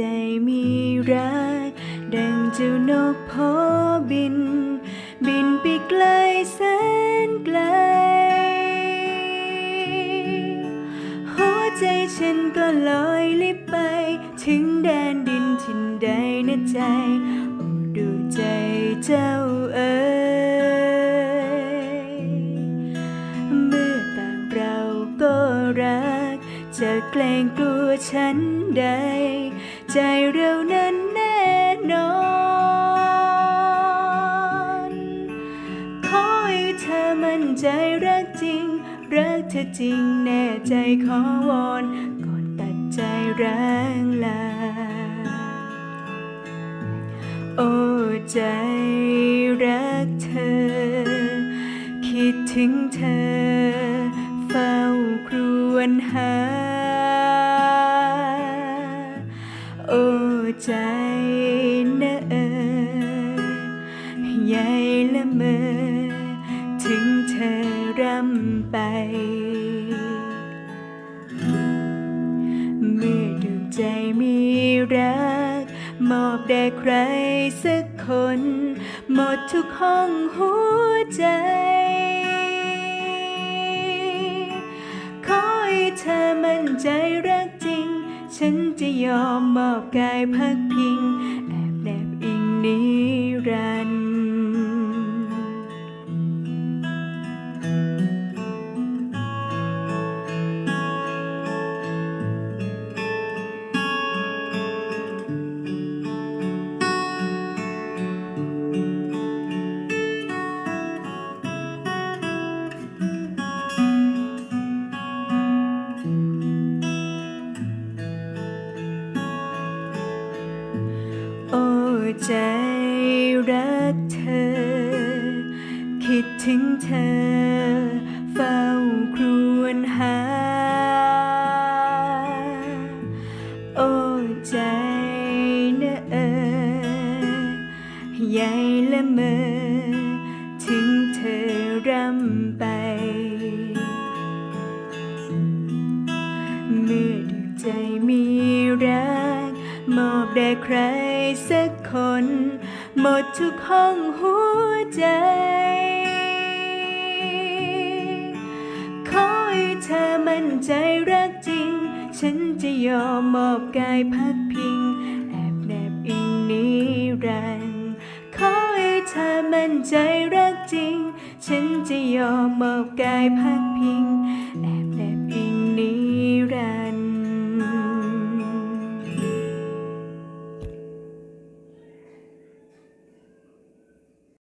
ใจมีรัก ดังเจ้านกพอบิน บินไปไกลแสนไกล หัวใจฉันก็ลอยลิบไป ถึงแดนดินทินใดนะใจ โอ้ดูใจเจ้า จะเกรงกลัวฉันใด ใจเรานั้นแน่นอน ขอให้เธอมั่นใจรักจริง รักเธอจริงแน่ใจขอวอนก่อนตัดใจร้างลา โอ้ใจรักเธอ คิดถึงเธอ เฝ้าครู วญหา โอ้ใจนะเออใหญ่ละเมอ ถึงเธอรำไป เมื่อดวงใจมีรัก มอบแด่ใครสักคน หมดทุกห้องหัวใจ ใจรักจริง ฉันจะยอมมอบกายพักพิง แอบแนบอิงนิรันดร์ ใจรักเธอ คิดถึงเธอ เฝ้าครวญหา โอ้ใจนะเออใหญ่ละเมอ ถึงเธอรำไป เมื่อดวงใจมีรัก มอบแด่ใครสักคน หมดทุกห้องหัวใจ ขอให้เธอมั่นใจรักจริง ฉันจะยอมมอบกายพักพิง แอบแนบอิงนิรันดร์ขอให้เธอมั่นใจรักจริง ฉันจะยอมมอบกายพักพิง แอบ